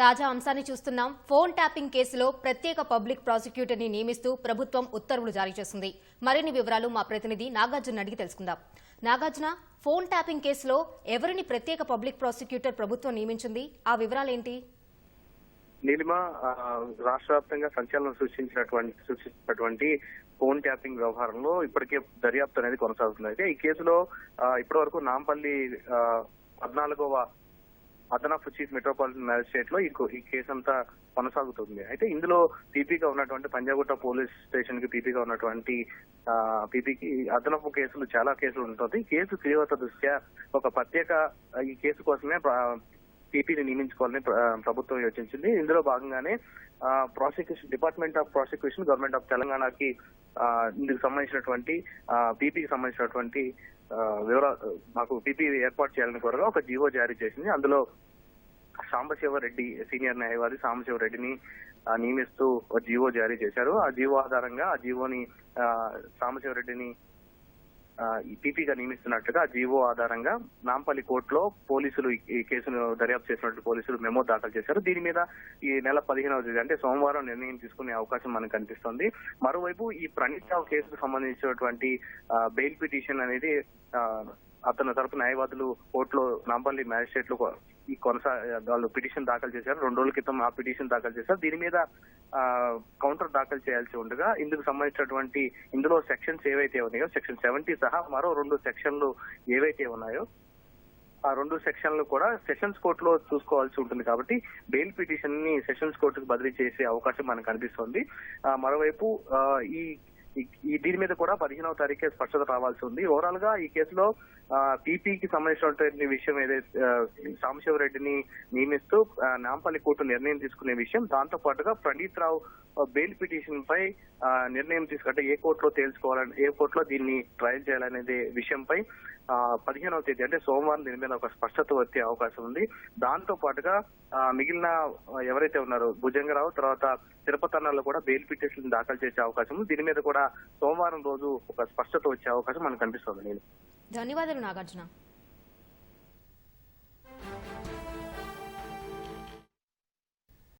తాజా అంశాన్ని చూస్తున్నాం. ఫోన్ ట్యాపింగ్ కేసులో ప్రత్యేక పబ్లిక్ ప్రాసిక్యూటర్ని నియమిస్తూ ప్రభుత్వం ఉత్తర్వులు జారీ చేసింది. మరిన్ని వివరాలు మా ప్రతినిధి నాగార్జున అడిగి తెలుసుకుందాం. నాగార్జున ఫోన్ ట్యాపింగ్ కేసులో ఎవరిని ప్రత్యేక పబ్లిక్ ప్రాసిక్యూటర్ ప్రభుత్వం నియమించింది? ఆ వివరాలేంటి? నీలిమ రాష్ట్ర వ్యాప్తంగా సంచలనం సృష్టించినటువంటి సృష్టించినటువంటి ఫోన్ ట్యాపింగ్ వ్యవహారంలో ఇప్పటికే దర్యాప్తు అనేది కొనసాగుతుంది అయితే ఈ కేసులో ఇప్పటి వరకు నాంపల్లి పద్నాలుగవ అదనపు చీఫ్ మెట్రోపాలిటన్ మ్యాజిస్ట్రేట్లో ఈ కేసు అంతా కొనసాగుతుంది. అయితే ఇందులో పీపీగా ఉన్నటువంటి పంజాగుట్ట పోలీస్ స్టేషన్కి పీపీగా ఉన్నటువంటి పీపీకి అదనపు కేసులు చాలా కేసులు ఉంటుంది. ఈ కేసు తీవ్రత దృష్ట్యా ఒక ప్రత్యేక ఈ కేసు కోసమే పీపీని నియమించుకోవాలని ప్రభుత్వం యోచించింది. ఇందులో భాగంగానే prosecution department of prosecution government of తెలంగాణకి ఇందుకు సంబంధించినటువంటి పీపీకి సంబంధించినటువంటి వివరాలు మాకు పీపీ ఏర్పాటు చేయాలని కోరగా ఒక జీవో జారీ చేసింది. అందులో సాంబశివరెడ్డి సీనియర్ న్యాయవాది సాంబశివరెడ్డిని నియమిస్తూ ఒక జీవో జారీ చేశారు. ఆ జీవో ఆధారంగా ఆ జీవోని ఆ, సాంబశివరెడ్డిని పీపీగా నియమిస్తున్నట్టుగా జీవో ఆధారంగా నాంపల్లి కోర్టులో పోలీసులు ఈ- కేసును దర్యాప్తు చేసినట్టు పోలీసులు మెమో దాఖలు చేశారు. దీని మీద ఈ నెల పదిహేనవ తేదీ అంటే సోమవారం నిర్ణయం తీసుకునే అవకాశం మనకు కనిపిస్తోంది. మరోవైపు ఈ ప్రణీత్ రావు కేసుకు సంబంధించినటువంటి బెయిల్ పిటిషన్ అనేది అతని తరపు న్యాయవాదులు కోర్టులో నాంపల్లి మ్యాజిస్ట్రేట్లు ఈ కొనసా వాళ్ళు పిటిషన్ దాఖలు చేశారు. రెండు రోజుల క్రితం ఆ పిటిషన్ దాఖలు చేశారు. దీని మీద కౌంటర్ దాఖలు చేయాల్సి ఉండగా ఇందుకు సంబంధించినటువంటి ఇందులో సెక్షన్స్ ఏవైతే ఉన్నాయో సెక్షన్ సెవెంటీ సహా మరో రెండు సెక్షన్లు ఏవైతే ఉన్నాయో ఆ రెండు సెక్షన్లు కూడా సెషన్స్ కోర్టులో చూసుకోవాల్సి ఉంటుంది కాబట్టి బెయిల్ పిటిషన్ని సెషన్స్ కోర్టుకు బదిలీ చేసే అవకాశం మనకు కనిపిస్తుంది. మరోవైపు ఈ ఈ- దీని మీద కూడా పదిహేనవ తారీఖే స్పష్టత రావాల్సి ఉంది. ఓవరాల్గా ఈ కేసులో పీపీకి సంబంధించినటువంటి విషయం ఏదైతే సాంబశివ రెడ్డిని నియమిస్తూ నాంపల్లి కోర్టు నిర్ణయం తీసుకునే విషయం దాంతో పాటుగా ప్రణీత్ రావు బెయిల్ పిటిషన్ పై నిర్ణయం తీసుకుంటే ఏ కోర్టులో తేల్చుకోవాలని ఏ కోర్టులో దీన్ని ట్రయల్ చేయాలనేది విషయంపై పదిహేనవ తేదీ అంటే సోమవారం దీని మీద ఒక స్పష్టత వచ్చే అవకాశం ఉంది. దాంతో పాటుగా మిగిలిన ఎవరైతే ఉన్నారో భుజంగరావు తర్వాత తిరుపతి అన్నలో కూడా బెయిల్ పిటిషన్ దాఖలు చేసే అవకాశం ఉంది. దీని మీద కూడా సోమవారం రోజు ఒక స్పష్టత వచ్చే అవకాశం మనకు కనిపిస్తుంది నేను ధన్యవాదాలు నాగార్జున.